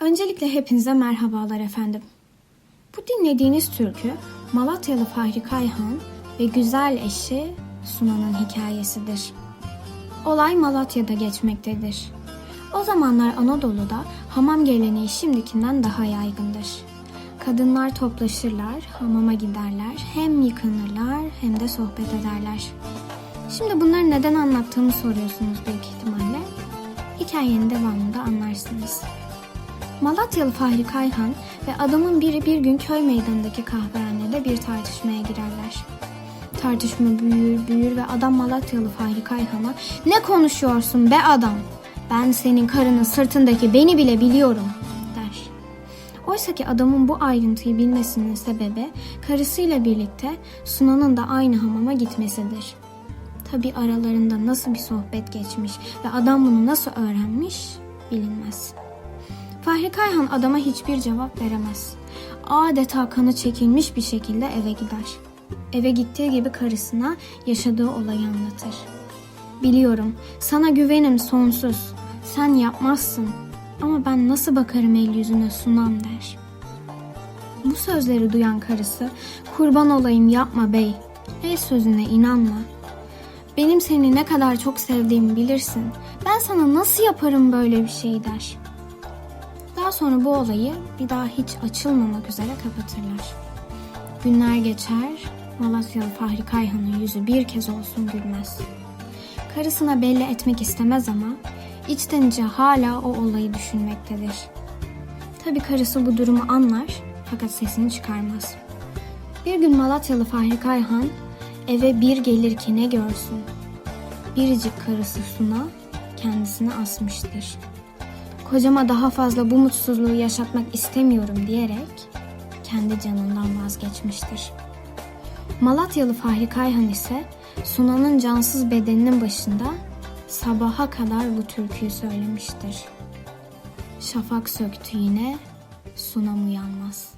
Öncelikle hepinize merhabalar efendim. Bu dinlediğiniz türkü Malatyalı Fahri Kayhan ve güzel eşi Sunan'ın hikayesidir. Olay Malatya'da geçmektedir. O zamanlar Anadolu'da hamam geleneği şimdikinden daha yaygındır. Kadınlar toplaşırlar, hamama giderler, hem yıkanırlar hem de sohbet ederler. Şimdi bunları neden anlattığımı soruyorsunuz büyük ihtimalle. Hikayenin devamında anlarsınız. Malatyalı Fahri Kayhan ve adamın biri bir gün köy meydanındaki kahvehanede bir tartışmaya girerler. Tartışma büyür büyür ve adam Malatyalı Fahri Kayhan'a ne konuşuyorsun be adam? Ben senin karının sırtındaki beni bile biliyorum der. Oysa ki adamın bu ayrıntıyı bilmesinin sebebi karısıyla birlikte Sunan'ın da aynı hamama gitmesidir. Tabi aralarında nasıl bir sohbet geçmiş ve adam bunu nasıl öğrenmiş bilinmez. Fahri Kayhan adama hiçbir cevap veremez. Adeta kanı çekilmiş bir şekilde eve gider. Eve gittiği gibi karısına yaşadığı olayı anlatır. Biliyorum, sana güvenim sonsuz. Sen yapmazsın. Ama ben nasıl bakarım el yüzüne sunam der. Bu sözleri duyan karısı, kurban olayım yapma bey. El sözüne inanma. Benim seni ne kadar çok sevdiğimi bilirsin. Ben sana nasıl yaparım böyle bir şey der. Daha sonra bu olayı bir daha hiç açılmamak üzere kapatırlar. Günler geçer, Malatyalı Fahri Kayhan'ın yüzü bir kez olsun gülmez. Karısına belli etmek istemez ama içten içe hala o olayı düşünmektedir. Tabi karısı bu durumu anlar fakat sesini çıkarmaz. Bir gün Malatyalı Fahri Kayhan eve bir gelir ki ne görsün. Biricik karısı Suna kendisini asmıştır. Kocama daha fazla bu mutsuzluğu yaşatmak istemiyorum diyerek kendi canından vazgeçmiştir. Malatyalı Fahri Kayhan ise Sunan'ın cansız bedeninin başında sabaha kadar bu türküyü söylemiştir. Şafak söktü yine, Sunam uyanmaz.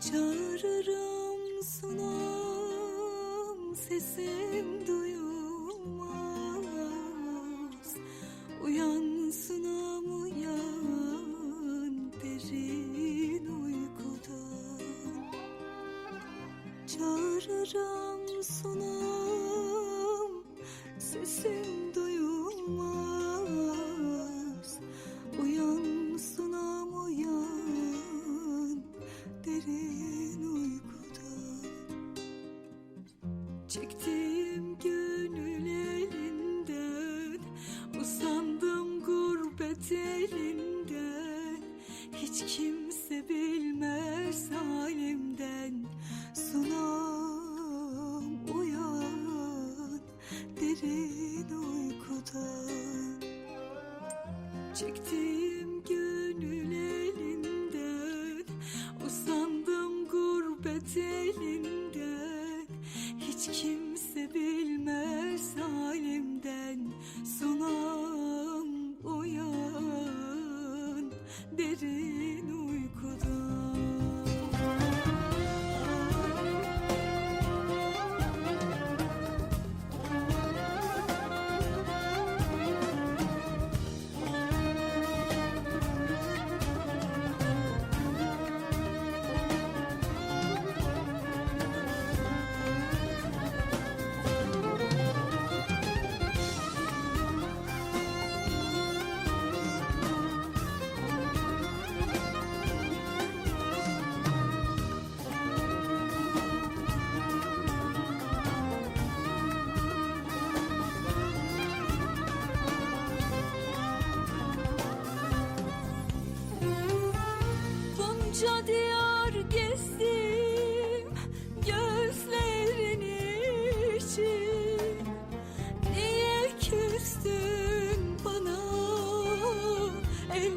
Çağırırım sunam sesim duyulmaz. Uyan sunam uyan derin uykudan. Çağırırım sunam Hiç kimse bilmez halimden. Sunam uyan derin uykudan. Çektiğim gönül elinden Usandım gurbet elinden. Hiç kimse bilmez halimden. Sunam uyan derin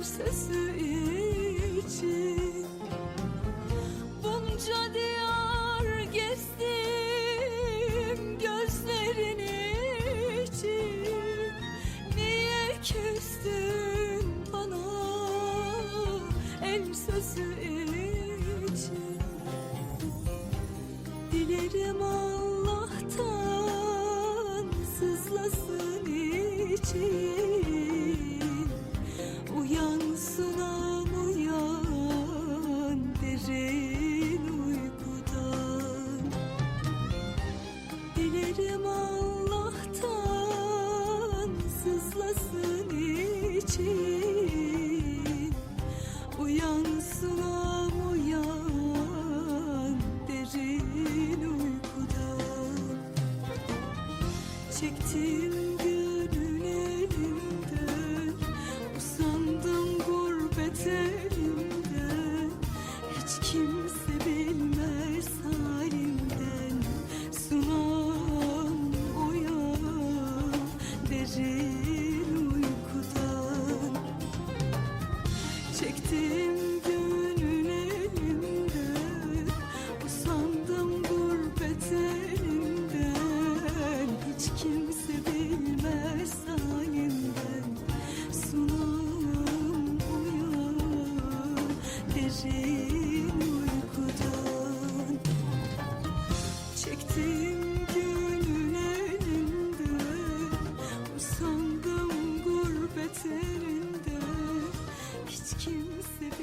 sözü için. Bunca diyar Çektim gözlerim uykudan. Çektim gönül elinden Usandım gurbet elinde. Hiç kimse